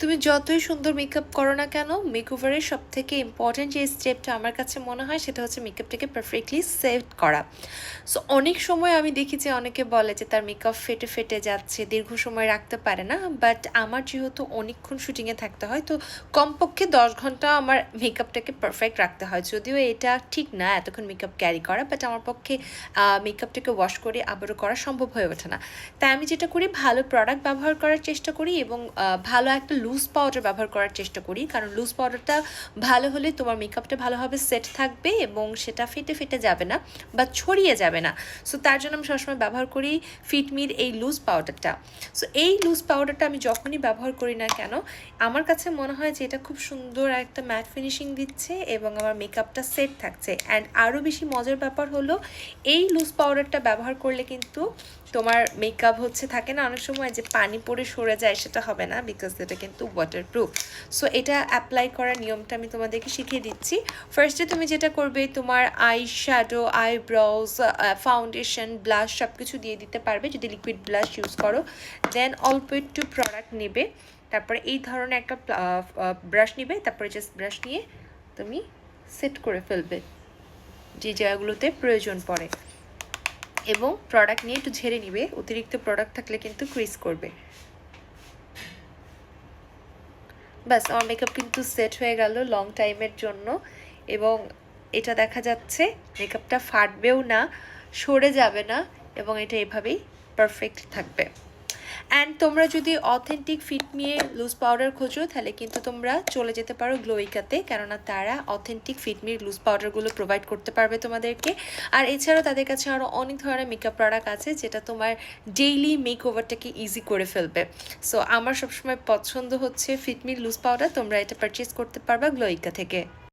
তুমি যতই সুন্দর মেকআপ করো না কেন মেকওভারের সব থেকে ইম্পর্টেন্ট যে স্টেপটা আমার কাছে মনে হয় সেটা হচ্ছে মেকআপটাকে পারফেক্টলি সেভ করা। সো অনেক সময় আমি দেখি যে অনেকে বলে যে তার মেকআপ ফেটে ফেটে যাচ্ছে, দীর্ঘ সময় রাখতে পারে না বাট আমার যেহেতু অনেকক্ষণ শুটিংয়ে থাকতে হয়, তো কমপক্ষে দশ ঘণ্টা আমার মেকআপটাকে পারফেক্ট রাখতে হয়। যদিও এটা ঠিক না এতক্ষণ মেকআপ ক্যারি করা বাট আমার পক্ষে মেকআপটাকে ওয়াশ করে আবারও করা সম্ভব হয়ে ওঠে না। তাই আমি যেটা করি, ভালো প্রোডাক্ট ব্যবহার করার চেষ্টা করি এবং ভালো একটা লুজ পাউডার ব্যবহার করার চেষ্টা করি, কারণ লুজ পাউডারটা ভালো হলে তোমার মেকআপটা ভালোভাবে সেট থাকবে এবং সেটা ফেটে ফেটে যাবে না বা ছড়িয়ে যাবে না। সো তার জন্য আমি সবসময় ব্যবহার করি ফিটমির এই লুজ পাউডারটা সো এই লুজ পাউডারটা আমি যখনই ব্যবহার করি না কেন, আমার কাছে মনে হয় যে এটা খুব সুন্দর একটা ম্যাট ফিনিশিং দিচ্ছে এবং আমার মেকআপটা সেট থাকছে। অ্যান্ড আরও বেশি মজার ব্যাপার হলো, এই লুজ পাউডারটা ব্যবহার করলে কিন্তু তোমার মেকআপ হচ্ছে, থাকে না অনেক সময় যে পানি পড়ে সরে যায়, সেটা হবে না বিকজ এটা কিন্তু ওয়াটারপ্রুফ সো এটা অ্যাপ্লাই করার নিয়মটা আমি তোমাদেরকে শিখিয়ে দিচ্ছি। ফার্স্টে তুমি যেটা করবে, তোমার eye shadow eyebrows foundation blush সব কিছু দিয়ে দিতে পারবে। যদি লিকুইড ব্লাশ ইউজ করো দেন অল্প একটু প্রোডাক্ট নেবে। তারপরে এই ধরনের একটা ব্রাশ নেবে। তারপরে জাস্ট ব্রাশ নিয়ে তুমি সেট করে ফেলবে, যে জায়গাগুলোতে প্রয়োজন পড়ে। এবং প্রোডাক্ট নিয়ে একটু ঝেড়ে নিবে। অতিরিক্ত প্রোডাক্ট থাকলে কিন্তু ক্রিজ করবে। ব্যাস, আমার মেকআপ কিন্তু সেট হয়ে গেল লং টাইমের জন্য। এবং এটা দেখা যাচ্ছে মেকআপটা ফাটবেও না। সরে যাবে না এবং এটা এভাবেই পারফেক্ট থাকবে। অ্যান্ড তোমরা যদি অথেন্টিক ফিট নিয়ে লুজ পাউডার খোঁজো, তাহলে কিন্তু তোমরা চলে যেতে পারো গ্লোইকাতে কেননা তারা অথেন্টিক ফিটমির লুজ পাউডারগুলো প্রোভাইড করতে পারবে তোমাদেরকে। আর এছাড়াও তাদের কাছে আরও অনেক ধরনের মেকআপ প্রোডাক্ট আছে, যেটা তোমার ডেইলি মেক ওভারটাকে ইজি করে ফেলবে। সো আমার সবসময় পছন্দ হচ্ছে ফিটমির লুজ পাউডার তোমরা এটা পারচেস করতে পারবা গ্লোইকা থেকে।